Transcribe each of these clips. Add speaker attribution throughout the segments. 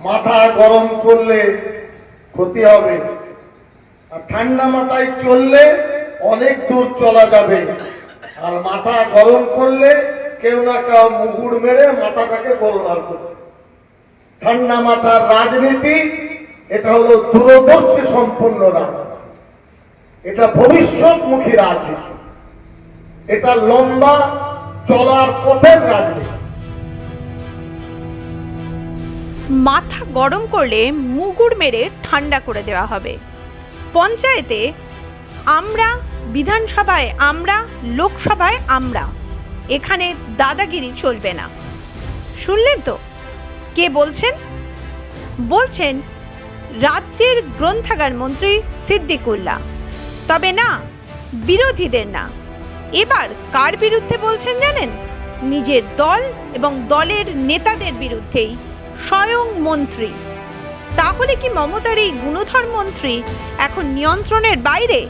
Speaker 1: মাথা গরম করলে ক্ষতি হবে। আর ঠান্ডা মাথায় চললে অনেক দূর চলা যাবে। আর মাথা গরম করলে কেউ না কেউ মুগুর মেরে মাথাটাকে গোলমাল করবে। ঠান্ডা মাথার রাজনীতি, এটা হলো দূরদর্শী সম্পন্ন রাজনীতি। এটা ভবিষ্যৎমুখী রাজনীতি। এটা লম্বা চলার পথের রাজনীতি।
Speaker 2: মাথা গরম করলে মুগুর মেরে ঠান্ডা করে দেওয়া হবে। পঞ্চায়েতে আমরা, বিধানসভায় আমরা, লোকসভায় আমরা। এখানে দাদাগিরি চলবে না। শুনলেন তো? কে বলছেন? বলছেন রাজ্যের গ্রন্থাগার মন্ত্রী সিদ্দিকুল্লাহ। তবে না, বিরোধীদের না। এবার কার বিরুদ্ধে বলছেন জানেন? নিজের দল এবং দলের নেতাদের বিরুদ্ধেই। স্বয়ং মন্ত্রী। তাহলে কি মমতার এই গুণধর মন্ত্রী এখন নিয়ন্ত্রণের বাইরে?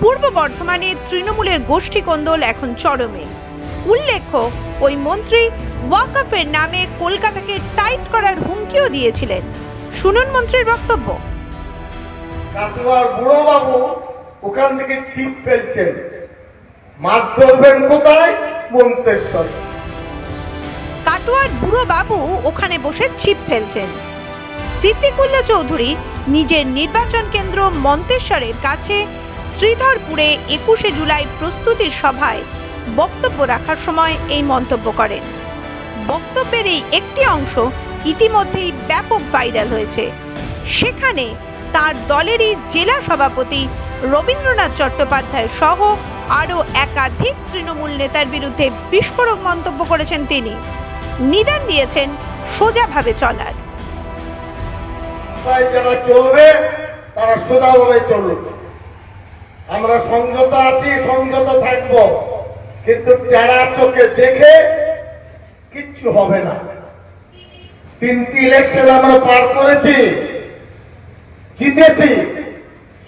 Speaker 2: পূর্ব বর্ধমানে তৃণমূলের গোষ্ঠী কোন্দল এখন চরমে। উল্লেখ্য, ওই মন্ত্রী ওয়াকফের নামে কলকাতাকে টাইট করার হুমকিও দিয়েছিলেন। শুনুন মন্ত্রীর বক্তব্য।
Speaker 1: ওখান থেকে ছিপ ফেলছেন। মাছ ধরবেন কোথায়? মন্তেশ্বর।
Speaker 2: কাটোয়ার বুড়ো বাবু ওখানে বসে ছিপ ফেলছেন। সিদ্দিকুল্লাহ চৌধুরী নিজের নির্বাচন কেন্দ্র মন্তেশ্বরের কাছে শ্রীধরপুরে একুশে জুলাই প্রস্তুতির সভায় বক্তব্য রাখার সময় এই মন্তব্য করেন। বক্তব্যের এই একটি অংশ ইতিমধ্যেই ব্যাপক ভাইরাল হয়েছে। সেখানে তার দলেরই জেলা সভাপতি রবীন্দ্রনাথ চট্টোপাধ্যায় সহ আরও একাধিক তৃণমূল নেতার বিরুদ্ধে বিস্ফোরক মন্তব্য করেছেন তিনি। নিদান দিয়েছেন সোজাভাবে চলার।
Speaker 1: যারা চলবে, তারা সোজাভাবে চলুক আমরা সংযত আছি, সংযত থাকব। কিন্তু চোখে দেখে, কিচ্ছু হবে না। তিনটি ইলেকশন আমরা পার করেছি, জিতেছি।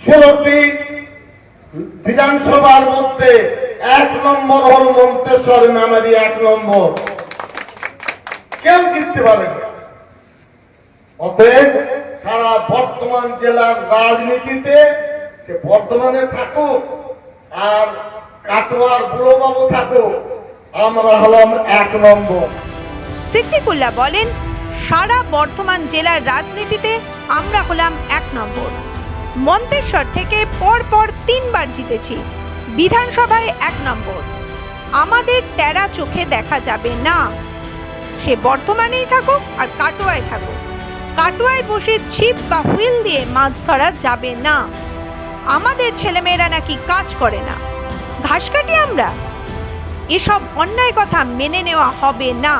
Speaker 1: ষোলোটি বিধানসভার মধ্যে এক নম্বর হল মন্তেশ্বর নামারি এক নম্বর। কেউ জিততে পারে না। অতএব সারা বর্ধমান জেলার রাজনীতিতে সে বর্ধমানে থাকুক আর কাটোয়ার বুড়োবাবু থাকুক, আমরা হলাম এক নম্বর।
Speaker 2: সিদ্দিকুল্লাহ বলেন, সারা বর্ধমান জেলার রাজনীতিতে আমরা হলাম এক নম্বর। মন্তেশ্বর থেকে পরপর তিনবার জিতেছি, বিধানসভায় এক নম্বর। আমাদের টেরা চোখে দেখা যাবে না। সে বর্ধমানেই থাকুক আর কাটোয়ায় থাকুক। কাটোয়ায় বসে ছিপ বা হুইল দিয়ে মাছ ধরা যাবে না। আমাদের ছেলেমেয়েরা নাকি কাজ করে না। ঘাস কাটি আমরা? এসব অন্যায় কথা মেনে নেওয়া হবে না।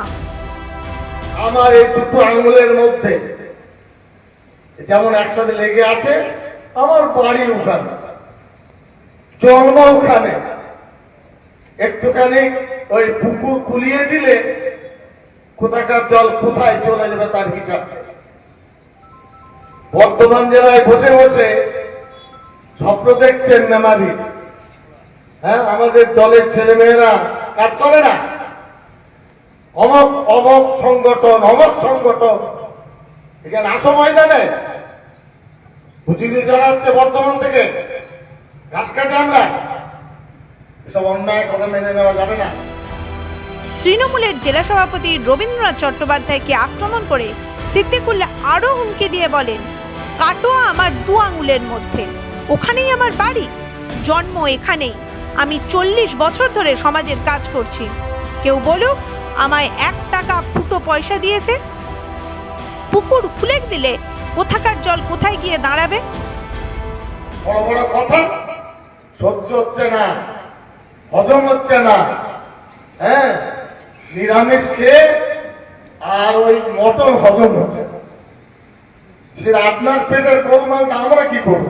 Speaker 1: আমার এই দুটো আঙ্গুলের মধ্যে যেমন একসাথে লেগে আছে, আমার বাড়ি ওখানে জন্ম ওখানে। একটুখানি ওই পুকুর কুলিয়ে দিলে কোথাকার জল কোথায় চলে যাবে তার হিসাব। বর্ধমান জেলায় বসে বসে স্বপ্ন দেখছেন মেমারি হ্যাঁ আমাদের দলের ছেলেমেয়েরা কাজ করে না? অমক অমক সংগঠন অমক সংগঠন। এখানে আসো ময়দানে। বুঝিয়ে জানাচ্ছে বর্তমান থেকে ঘাস কাটে আমরা। এসব অন্যায় কথা মেনে নেওয়া যাবে না।
Speaker 2: তৃণমূলের জেলা সভাপতি রবীন্দ্রনাথ চট্টোপাধ্যায়কে আক্রমণ করে সিদ্দিকুল্লাহ আরও হুমকি দিয়ে বলেন, কাটোয়া আমার দু আঙুলের মধ্যে, ওখানেই আমার বাড়ি, জন্ম এখানেই। আমি চল্লিশ বছর ধরে সমাজের কাজ করছি। কেউ বলুক, আমায় এক টাকা ফুটো পয়সা দিয়েছে। পুকুর খুলে দিলে কোথাকার জল কোথায় গিয়ে দাঁড়াবে?
Speaker 1: বড় বড় কথা, সহ্য হচ্ছে না, হজম হচ্ছে না হ্যাঁ? নিরামিষ খেয়ে আর ওই মটন হজম হচ্ছে। সে আপনার পেটের গোলমালটা আমরা কি করব?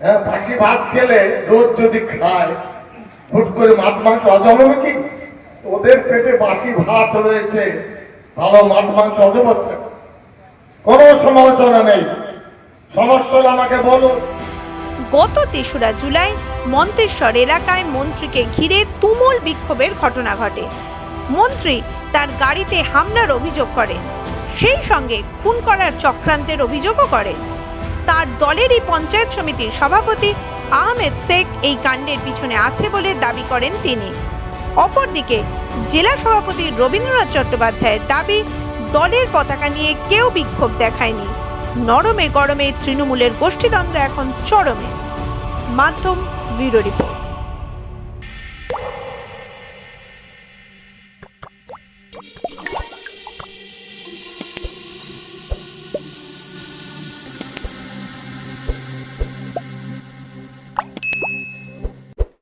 Speaker 1: হ্যাঁ বাসি ভাত খেলে রোজ যদি খায়, হুট করে মাছ মাংস হজম হবে কি? ওদের পেটে বাসি ভাত রয়েছে, ভালো মাছ মাংস হজম হচ্ছে। কোনো সমালোচনা নেই। সমস্যা আমাকে বলুন।
Speaker 2: গত তেসরা জুলাই মন্তেশ্বর এলাকায় মন্ত্রীকে ঘিরে তুমুল বিক্ষোভের ঘটনা ঘটে। মন্ত্রী তার গাড়িতে হামলার অভিযোগ করেন। সেই সঙ্গে খুন করার চক্রান্তের অভিযোগও করেন। তার দলেরই পঞ্চায়েত সমিতির সভাপতি আহমেদ শেখ এই কাণ্ডের পিছনে আছে বলে দাবি করেন তিনি। অপরদিকে জেলা সভাপতি রবীন্দ্রনাথ চট্টোপাধ্যায়ের দাবি, দলের পতাকা নিয়ে কেউ বিক্ষোভ দেখায়নি। নরমে গরমে তৃণমূলের গোষ্ঠীদ্বন্দ্ব এখন চরমে। মাধ্যম ব্যুরো রিপোর্ট।